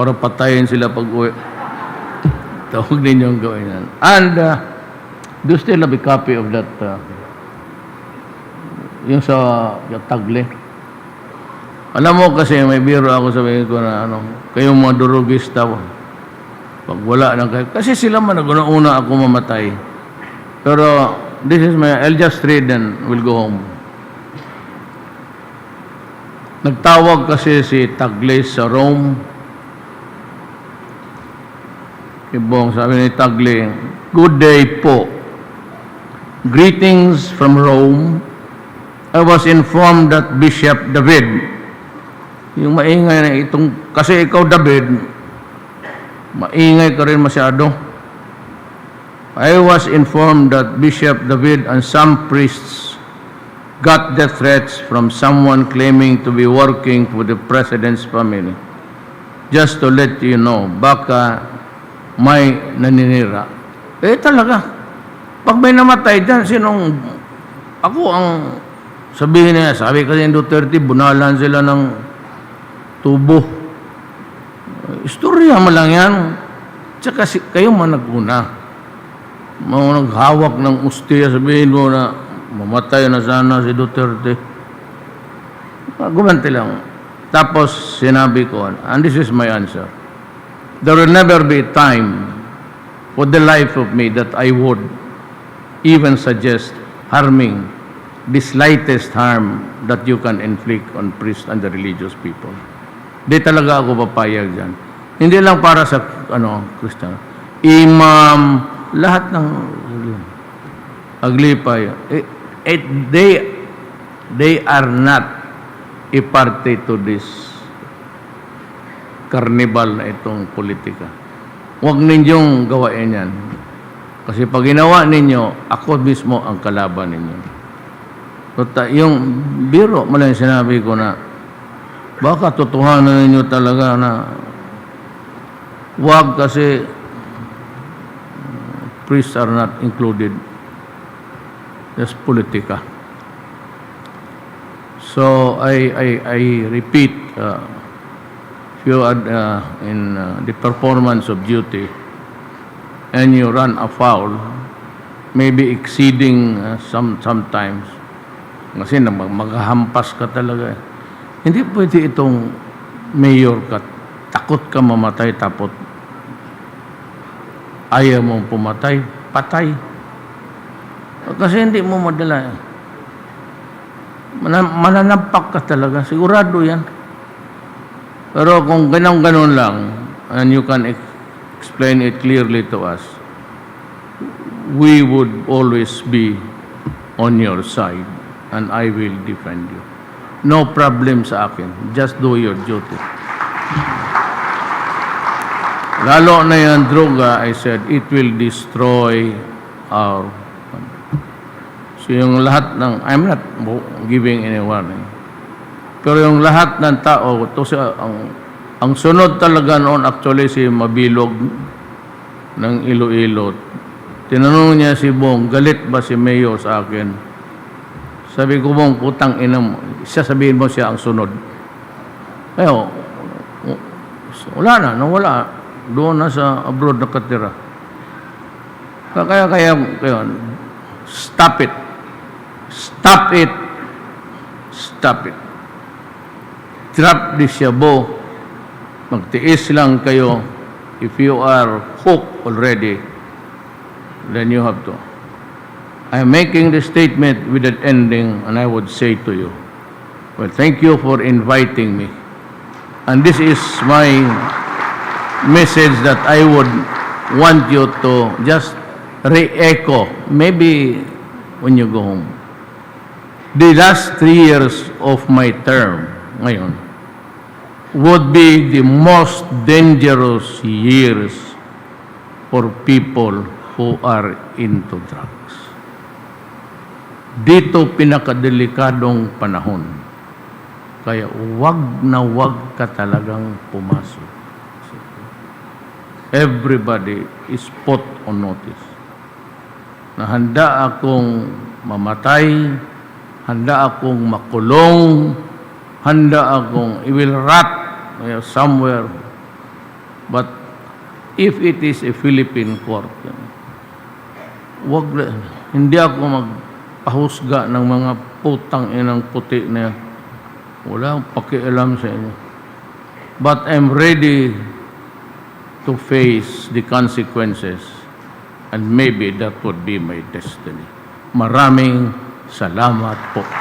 Para patayin sila pag uwi. Tawag ninyo ang gawin yan. And, uh, do still have a copy of that? Uh, yung sa yung tagle. Alam mo kasi may biro ako sabihin ko na ano, kayong mga durugista, pag wala nang kayo, kasi sila man naguna-una ako mamatay. Pero this is my, I'll just read and we'll go home. Nagtawag kasi si Tagle sa Rome. Ibong sabi ni Tagle, Good day po. Greetings from Rome. I was informed that Bishop David, yung maingay na itong, kasi ikaw David, maingay ka rin masyado. I was informed that Bishop David and some priests got death threats from someone claiming to be working for the president's family. Just to let you know, baka may naninira. Eh talaga, pag may namatay dyan, sinong, ako ang sabihin niya, sabi kasi ng Duterte, bunalan sila ng tubo. Istorya mo lang yan. Tsaka si, kayo man naguna. Mga naghawak ng ustiya, sabihin mo na mamatay na sana si Duterte. Gumanti lang. Tapos sinabi ko, and this is my answer. There will never be a time for the life of me that I would even suggest harming the slightest harm that you can inflict on priests and the religious people. Di talaga ako papayag dyan. Hindi lang para sa ano, Christian. Imam, lahat ng aglipay. Eh, eh, they, they are not a party to this carnival na itong politika. Huwag ninyong gawain yan. Kasi pag ginawa ninyo, ako mismo ang kalaban ninyo. Tota, yung biro, malang sinabi ko na, baka totohanan ninyo talaga na wag kasi uh, priests are not included. Just politika. So I I I repeat, uh, you are uh, in uh, the performance of duty and you run afoul, maybe exceeding uh, some sometimes, kasi na mag- maghahampas ka talaga. Hindi pwede itong mayor ka, takot ka mamatay tapos ayaw mong pumatay, patay. Kasi hindi mo madala. Mana- mananampak ka talaga. Sigurado yan. Pero kung ganun-ganun lang, and you can ex- explain it clearly to us, we would always be on your side and I will defend you. No problem sa akin. Just do your duty. Lalo na yung droga, I said, it will destroy our So yung lahat ng, I'm not giving any warning. Pero yung lahat ng tao, to sa, ang, ang sunod talaga noon actually si Mabilog ng Iloilo. Tinanong niya si Bong, galit ba si Mayo sa akin? Sabi ko, Bong, putang ina mo. Siya sabihin mo siya ang sunod. Kaya, wala na, nawala. Doon na sa abroad nakatira. Kaya, kaya, kaya, stop it. Stop it. Stop it. Drop the shabu. Magtiis lang kayo. If you are hooked already, then you have to. I am making the statement with an ending, and I would say to you, well, thank you for inviting me. And this is my message that I would want you to just re-echo, maybe when you go home. The last three years of my term ngayon would be the most dangerous years for people who are into drugs. Dito pinakadelikadong panahon. Kaya wag na wag ka talagang pumasok. Everybody is put on notice na handa akong mamatay, handa akong makulong, handa akong, I will rot uh, somewhere But if it is a Philippine court, wag na, hindi ako magpahusga ng mga putang inang puti na. Wala akong pakialam sa inyo. But I'm ready to face the consequences and maybe that would be my destiny. Maraming salamat po.